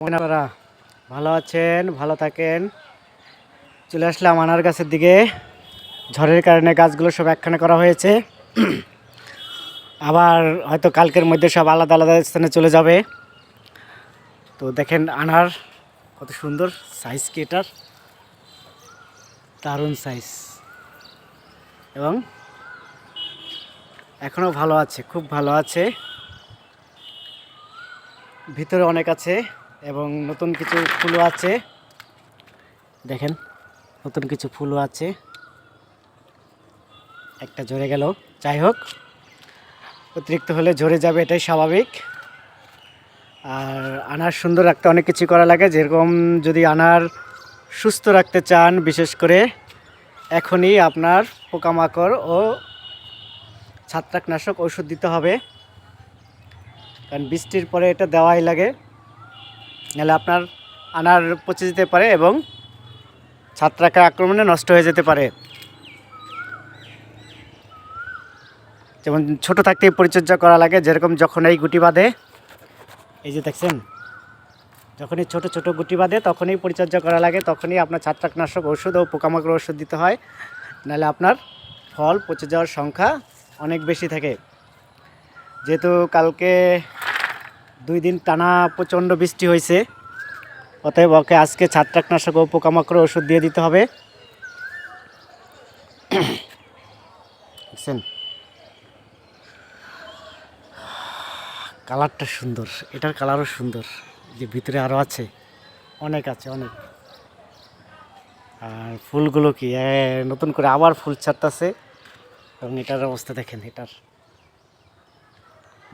আপনারা ভালো আছেন, ভালো থাকেন। চলে আসলাম আনার গাছের দিকে। ঝড়ের কারণে গাছগুলো সব একখানে করা হয়েছে। আবার হয়তো কালকের মধ্যে সব আলাদা আলাদা স্থানে চলে যাবে। তো দেখেন আনার কত সুন্দর সাইজ কি এটার? দারুণ সাইজ এবং এখনও ভালো আছে, খুব ভালো আছে। ভিতরে অনেক আছে। এবং নতুন কিছু ফুলও আছে। দেখেন, নতুন কিছু ফুলও আছে। একটা ঝরে গেল। যাই হোক, অতিরিক্ত হলে ঝরে যাবে, এটাই স্বাভাবিক। আর আনার সুন্দর রাখতে অনেক কিছু করা লাগে। যেরকম যদি আনার সুস্থ রাখতে চান, বিশেষ করে এখনই আপনার পোকামাকড় ও ছত্রাকনাশক ওষুধ দিতে হবে। কারণ বৃষ্টির পরে এটা দেওয়াই লাগে। নাহলে আপনার আনার পচে যেতে পারে এবং ছাত্রাকার আক্রমণে নষ্ট হয়ে যেতে পারে। যেমন ছোট থাকতেই পরিচর্যা করা লাগে, যেরকম যখন এই গুটি বাঁধে, এই যে দেখছেন, যখনই ছোট ছোট গুটি বাঁধে, তখনই পরিচর্যা করা লাগে, তখনই আপনার ছত্রাকনাশক ওষুধ ও পোকামাকড় ওষুধ দিতে হয়, নাহলে আপনার ফল পচে যাওয়ার সংখ্যা অনেক বেশি থাকে। যেহেতু কালকে দুই দিন টানা প্রচণ্ড বৃষ্টি হয়েছে। অতএব ওকে আজকে ছত্রাকনাশক ও পোকামাকড় ওষুধ দিয়ে দিতে হবে। কালারটা সুন্দর, এটার কালারও সুন্দর। যে ভিতরে আরও আছে, অনেক আছে, অনেক। আর ফুলগুলো কি? নতুন করে আবার ফুল ছাড়তেছে। এবং এটার অবস্থা দেখেন, এটার।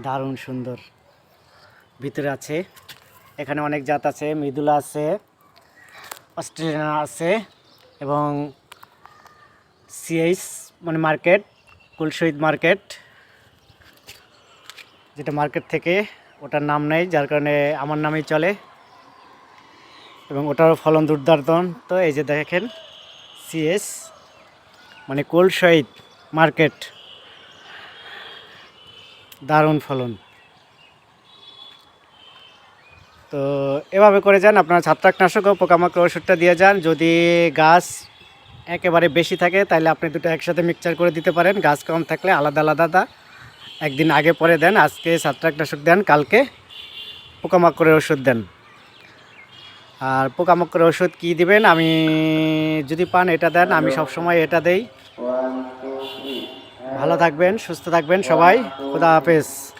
দারুণ সুন্দর। ভিতরে আছে। এখানে অনেক জাত আছে, মৃদুলা আছে, অস্ট্রেলিয়ান আছে এবং সিএইচ মানে মার্কেট, কুলশহীদ মার্কেট, যেটা মার্কেট থেকে ওটার নাম নেই, যার কারণে আমার নামেই চলে এবং ওটারও ফলন দুর্দান্ত। তো এই যে দেখেন সিএস মানে কোল্ড শহীদ মার্কেট, দারুণ ফলন। তো এভাবে করে যান, আপনারা ছত্রাকনাশক ও পোকামাকড় ওষুধটা দিয়ে যান। যদি গাছ একেবারে বেশি থাকে, তাহলে আপনি দুটো একসাথে মিক্সচার করে দিতে পারেন। গাছ কম থাকলে আলাদা আলাদা একদিন আগে পরে দেন, আজকে ছত্রাকনাশক দেন, কালকে পোকামাকড়ের ওষুধ দেন। আর পোকামাকড়ের ওষুধ কী দিবেন? আমি যদি পান, এটা দেন। আমি সবসময় এটা দেই। ভালো থাকবেন, সুস্থ থাকবেন সবাই। খুদা হাফেজ।